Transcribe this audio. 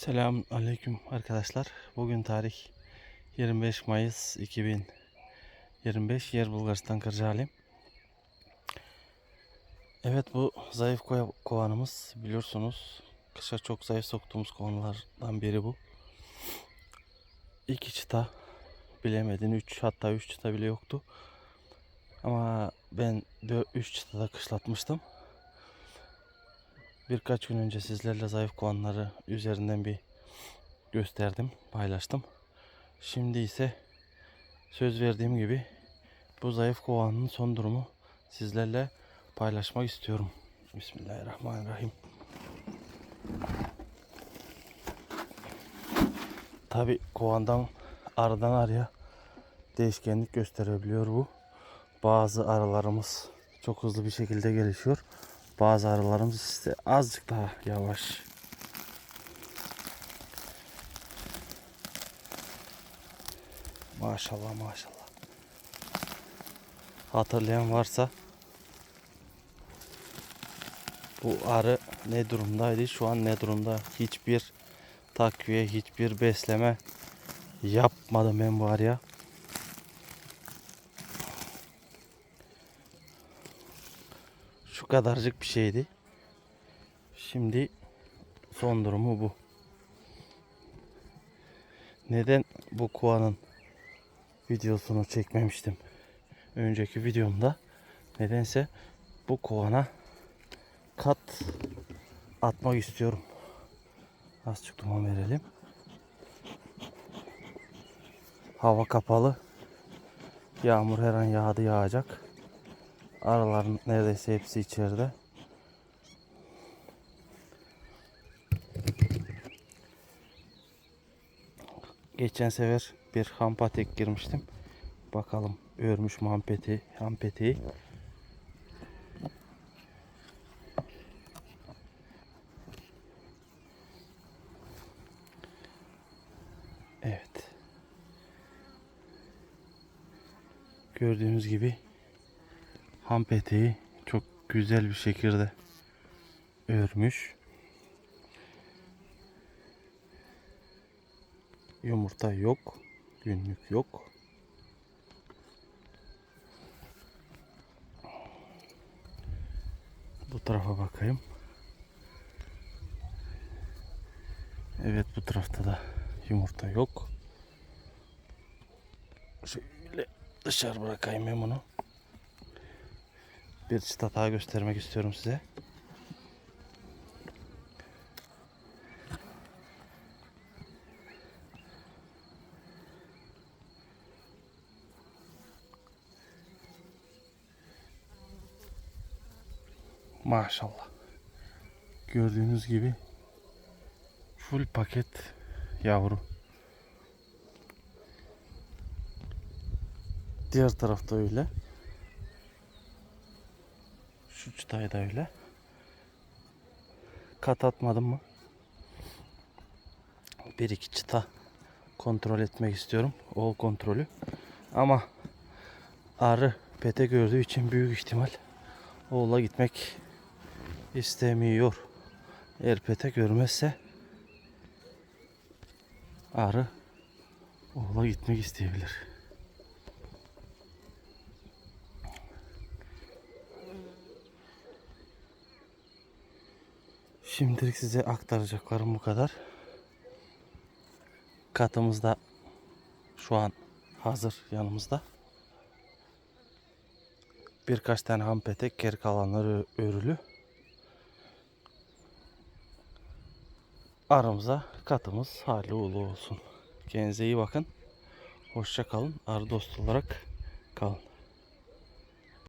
Selam aleyküm arkadaşlar. Bugün tarih 25 Mayıs 2025 yer Bulgaristan Kırcaali. Evet bu zayıf kovanımız biliyorsunuz. Kışa çok zayıf soktuğumuz kovanlardan biri bu. İki çıta bilemedin 3 hatta 3 çıta bile yoktu. Ama ben 3 çıtada kışlatmıştım. Birkaç gün önce sizlerle zayıf kovanları üzerinden bir gösterdim, paylaştım. Şimdi ise söz verdiğim gibi bu zayıf kovanın son durumu sizlerle paylaşmak istiyorum. Bismillahirrahmanirrahim. Tabi kovandan aradan araya değişkenlik gösterebiliyor bu. Bazı aralarımız çok hızlı bir şekilde gelişiyor. Bazı aralarımız ise azıcık daha yavaş. Maşallah maşallah. Hatırlayan varsa bu arı ne durumdaydı? Şu an ne durumda? Hiçbir takviye, hiçbir besleme yapmadım ben bu arıya. Şu kadarcık bir şeydi. Şimdi son durumu bu. Neden bu kovanın videosunu çekmemiştim? Önceki videomda nedense bu kovana kat atmak istiyorum. Azıcık duman verelim. Hava kapalı. Yağmur her an yağdı yağacak. Araların neredeyse hepsi içeride. Geçen sefer bir hampatek girmiştim. Bakalım örmüş mü hampeti, hampeti. Evet. Gördüğünüz gibi ham peteği çok güzel bir şekilde örmüş. Yumurta yok. Günlük yok. Bu tarafa bakayım. Evet bu tarafta da yumurta yok. Şöyle dışarı bırakayım ben bunu. Bir çıta daha göstermek istiyorum size. Maşallah. Gördüğünüz gibi full paket yavru. Diğer tarafta öyle. Şu çıtayı da öyle. Kat atmadım mı? Bir iki çıta kontrol etmek istiyorum. Ol kontrolü. Ama arı pete gördüğü için büyük ihtimal oğula gitmek istemiyor. Eğer pete görmezse arı oğula gitmek isteyebilir. Şimdilik size aktaracaklarım bu kadar. Katımız da şu an hazır yanımızda. Birkaç tane ham petek, geri kalanları örülü. Aramıza katımız hali uğurlu olsun. Kendinize iyi bakın. Hoşça kalın. Arı dostu olarak kalın.